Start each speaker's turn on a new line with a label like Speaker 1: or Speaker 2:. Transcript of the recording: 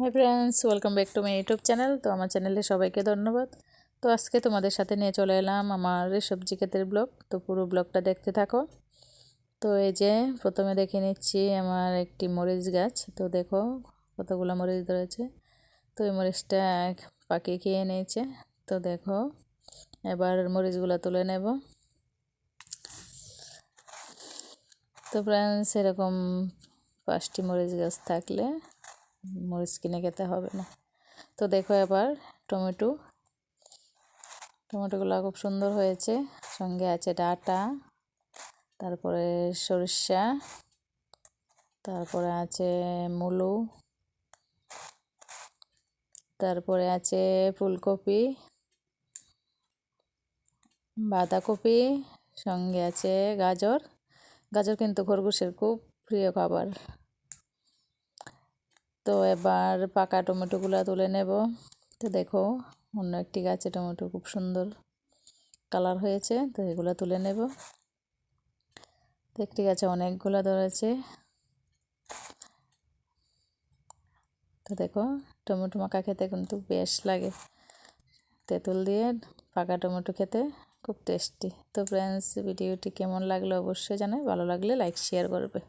Speaker 1: Hi friends welcome back to my YouTube channel তো আমার চ্যানেলে সবাইকে ধন্যবাদ। তো আজকে তোমাদের সাথে নিয়ে চলে এলাম আমার সবজি ক্ষেতের ব্লগ। তো পুরো ব্লগটা দেখতে থাকো। তো এই যে প্রথমে দেখে নিচ্ছি আমার একটি মরিচ গাছ। তো দেখো কতগুলো মরিচ ধরেছে। তো এই মরিচটা পাখি খেয়ে নিয়েছে। তো দেখো, এবার মরিচগুলো তুলে নেব। তো ফ্রেন্ডস এরকম পাঁচটি মরিচ গাছ থাকলে মরিচ কিনে খেতে হবে না। তো দেখো এবার টমেটো। টমেটোগুলো খুব সুন্দর হয়েছে। সঙ্গে আছে ডাটা, তারপরে সরিষা, তারপরে আছে মুলু, তারপরে আছে ফুলকপি, বাঁধাকপি, সঙ্গে আছে গাজর। গাজর কিন্তু খরগোশের খুব প্রিয় খাবার। তো এবার পাকা টমেটোগুলো তুলে নেব। তো দেখো, অন্য একটি গাছে টমেটো খুব সুন্দর কালার হয়েছে, তো এগুলো তুলে নেব। তো একটি গাছে অনেকগুলো ধরেছে। তো দেখো, টমেটো মাখা খেতে কিন্তু বেশ লাগে। তেঁতুল দিয়ে পাকা টমেটো খেতে খুব টেস্টি। তো ফ্রেন্ডস ভিডিওটি কেমন লাগল অবশ্যই জানাই ভালো লাগলে লাইক শেয়ার করবে।